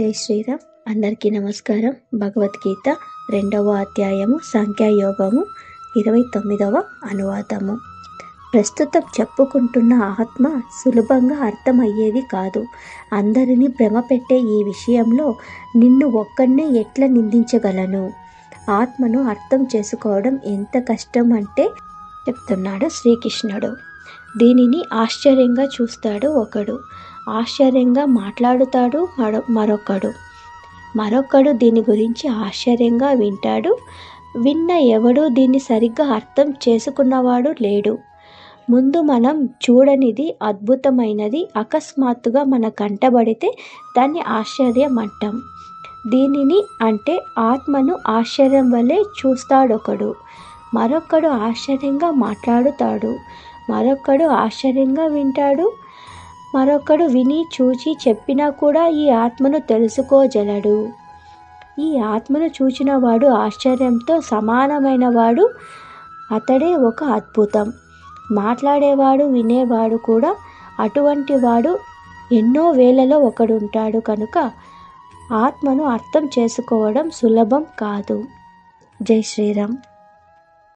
జై శ్రీరామ్. అందరికీ నమస్కారం. భగవద్గీత రెండవ అధ్యాయము సంఖ్యాయోగము ఇరవై తొమ్మిదవ అనువాదము. ప్రస్తుతం చెప్పుకుంటున్న ఆత్మ సులభంగా అర్థమయ్యేది కాదు. అందరినీ భ్రమ పెట్టే ఈ విషయంలో నిన్ను ఒక్కడినే ఎట్లా నిందించగలను? ఆత్మను అర్థం చేసుకోవడం ఎంత కష్టం అంటే చెప్తున్నాడు శ్రీకృష్ణుడు. దీనిని ఆశ్చర్యంగా చూస్తాడు ఒకడు. ఆశ్చర్యంగా మాట్లాడుతాడు మరొ మరొకడు. మరొకడు దీని గురించి ఆశ్చర్యంగా వింటాడు. విన్న ఎవడు దీన్ని సరిగ్గా అర్థం చేసుకున్నవాడు లేడు. ముందు మనం చూడనిది అద్భుతమైనది అకస్మాత్తుగా మన కంటబడితే దాన్ని ఆశ్చర్యం అంటాం. దీనిని అంటే ఆత్మను ఆశ్చర్యం వల్లే చూస్తాడొకడు. మరొకడు ఆశ్చర్యంగా మాట్లాడుతాడు. మరొకడు ఆశ్చర్యంగా వింటాడు. మరొకడు విని చూచి చెప్పినా కూడా ఈ ఆత్మను తెలుసుకోజలడు ఈ ఆత్మను చూచినవాడు ఆశ్చర్యంతో సమానమైన వాడు అతడే ఒక అద్భుతం. మాట్లాడేవాడు వినేవాడు కూడా అటువంటి వాడు ఎన్నో వేలలో ఒకడుంటాడు కనుక ఆత్మను అర్థం చేసుకోవడం సులభం కాదు. జై శ్రీరామ్.